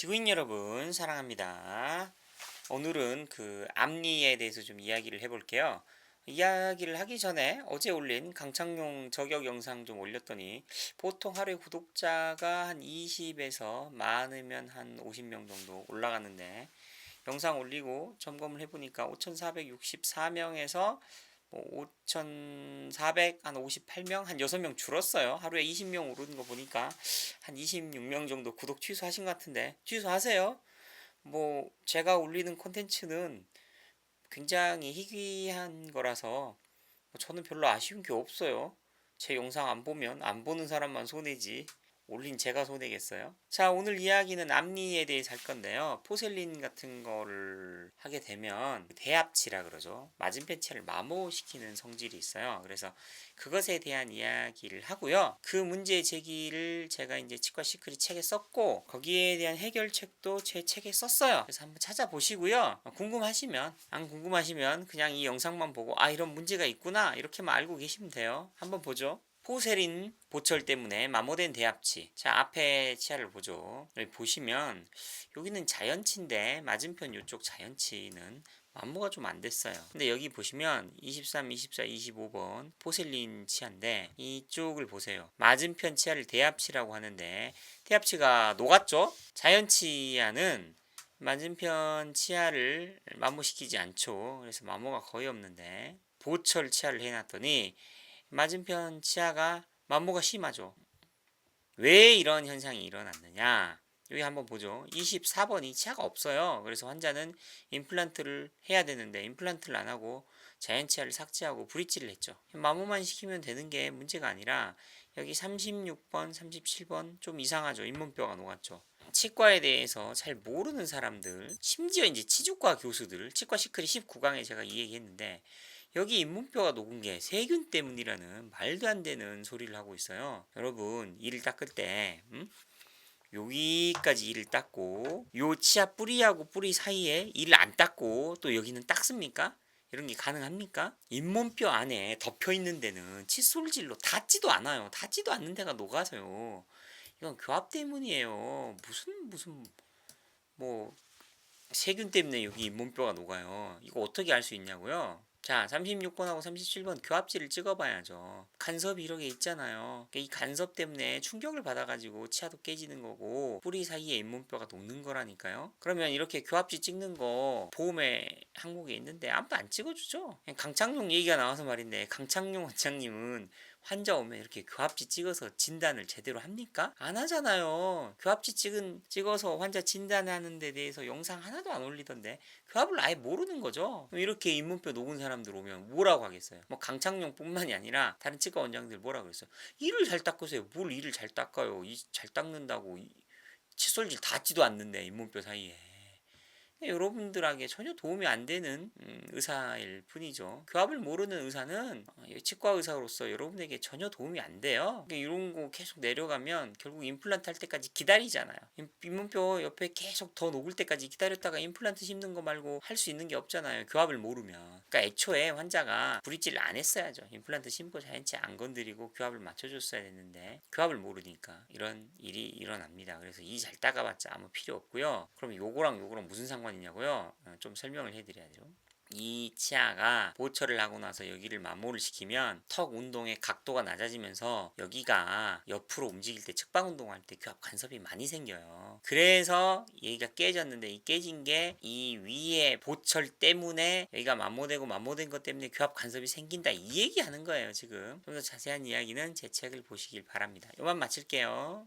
지구인 여러분 사랑합니다. 오늘은 그 앞니에 대해서 좀 이야기를 해볼게요. 이야기를 하기 전에 어제 올린 강창용 저격 영상 좀 올렸더니 보통 하루에 구독자가 한 20에서 많으면 한 50명 정도 올라갔는데 영상 올리고 점검을 해보니까 5,464명에서 뭐 5,400, 한 58명, 한 6명 줄었어요. 하루에 20명 오르는 거 보니까 한 26명 정도 구독 취소하신 것 같은데 취소하세요. 뭐 제가 올리는 콘텐츠는 굉장히 희귀한 거라서 뭐 저는 별로 아쉬운 게 없어요. 제 영상 안 보면 안 보는 사람만 손해지. 올린 제가 손해겠어요? 자, 오늘 이야기는 앞니에 대해서 할 건데요. 포셀린 같은 거를 하게 되면 대합치라 그러죠. 맞은편 치아를 마모시키는 성질이 있어요. 그래서 그것에 대한 이야기를 하고요. 그 문제 제기를 제가 이제 치과 시크릿 책에 썼고 거기에 대한 해결책도 제 책에 썼어요. 그래서 한번 찾아보시고요. 궁금하시면 안 궁금하시면 그냥 이 영상만 보고 아 이런 문제가 있구나 이렇게만 알고 계시면 돼요. 한번 보죠. 포세린 보철 때문에 마모된 대합치. 자, 앞에 치아를 보죠. 여기 보시면 여기는 자연치인데 맞은편 이쪽 자연치는 만모가 좀 안 됐어요. 근데 여기 보시면 23, 24, 25번 포셀린 치아인데 이쪽을 보세요. 맞은편 치아를 대합치라고 하는데 대합치가 녹았죠? 자연 치아는 맞은편 치아를 마모시키지 않죠. 그래서 마모가 거의 없는데 보철 치아를 해놨더니 맞은편 치아가 만모가 심하죠. 왜 이런 현상이 일어났느냐? 여기 한번 보죠. 24번이 치아가 없어요. 그래서 환자는 임플란트를 해야 되는데 임플란트를 안 하고 자연 치아를 삭제하고 브릿지를 했죠. 마모만 시키면 되는 게 문제가 아니라 여기 36번, 37번 좀 이상하죠. 잇몸뼈가 녹았죠. 치과에 대해서 잘 모르는 사람들, 심지어 이제 치주과 교수들, 치과 시크릿 19강에 제가 이 얘기했는데 여기 잇몸뼈가 녹은 게 세균 때문이라는 말도 안 되는 소리를 하고 있어요. 여러분 이를 닦을 때 음? 여기까지 이를 닦고 요 치아 뿌리하고 뿌리 사이에 이를 안 닦고 또 여기는 닦습니까? 이런 게 가능합니까? 잇몸뼈 안에 덮여 있는 데는 칫솔질로 닿지도 않아요. 닿지도 않는 데가 녹아서요. 이건 교합 때문이에요. 무슨 무슨 뭐 세균 때문에 여기 잇몸뼈가 녹아요. 이거 어떻게 알 수 있냐고요? 자, 36번하고 37번 교합지를 찍어봐야죠. 간섭이 이렇게 있잖아요. 이 간섭 때문에 충격을 받아가지고 치아도 깨지는 거고 뿌리 사이에 잇몸뼈가 녹는 거라니까요. 그러면 이렇게 교합지 찍는 거 보험의 항목에 있는데 아무도 안 찍어주죠. 강창용 얘기가 나와서 말인데 강창용 원장님은 환자 오면 이렇게 교합지 찍어서 진단을 제대로 합니까? 안 하잖아요. 교합지 찍은 찍어서 환자 진단하는 데 대해서 영상 하나도 안 올리던데 교합을 아예 모르는 거죠. 이렇게 잇몸뼈 녹은 사람들 오면 뭐라고 하겠어요? 뭐 강창용뿐만이 아니라 다른 치과 원장들 뭐라 그랬어요? 이를 잘 닦으세요. 뭘 이를 잘 닦아요? 이 잘 닦는다고 이 칫솔질 닿지도 않는데 잇몸뼈 사이에. 여러분들에게 전혀 도움이 안 되는 음, 의사일 뿐이죠. 교합을 모르는 의사는 어, 치과 의사로서 여러분에게 전혀 도움이 안 돼요. 그러니까 이런 거 계속 내려가면 결국 임플란트 할 때까지 기다리잖아요. 임- 잇몸뼈 옆에 계속 더 녹을 때까지 기다렸다가 임플란트 심는 거 말고 할 수 있는 게 없잖아요. 교합을 모르면. 그러니까 애초에 환자가 브릿지를 안 했어야죠. 임플란트 심고 자연치 안 건드리고 교합을 맞춰줬어야 됐는데 교합을 모르니까 이런 일이 일어납니다. 그래서 이 잘 따가봤자 아무 필요 없고요. 그럼 요거랑 요거랑 무슨 상관이냐고요? 어, 좀 설명을 해드려야죠. 이 치아가 보철을 하고 나서 여기를 마모를 시키면 턱 운동의 각도가 낮아지면서 여기가 옆으로 움직일 때 측방 운동할 때 교합 간섭이 많이 생겨요. 그래서 여기가 깨졌는데 이 깨진 게 이 위에 보철 때문에 여기가 마모되고 마모된 것 때문에 교합 간섭이 생긴다 이 얘기하는 거예요 지금. 좀 더 자세한 이야기는 제 책을 보시길 바랍니다. 이만 마칠게요.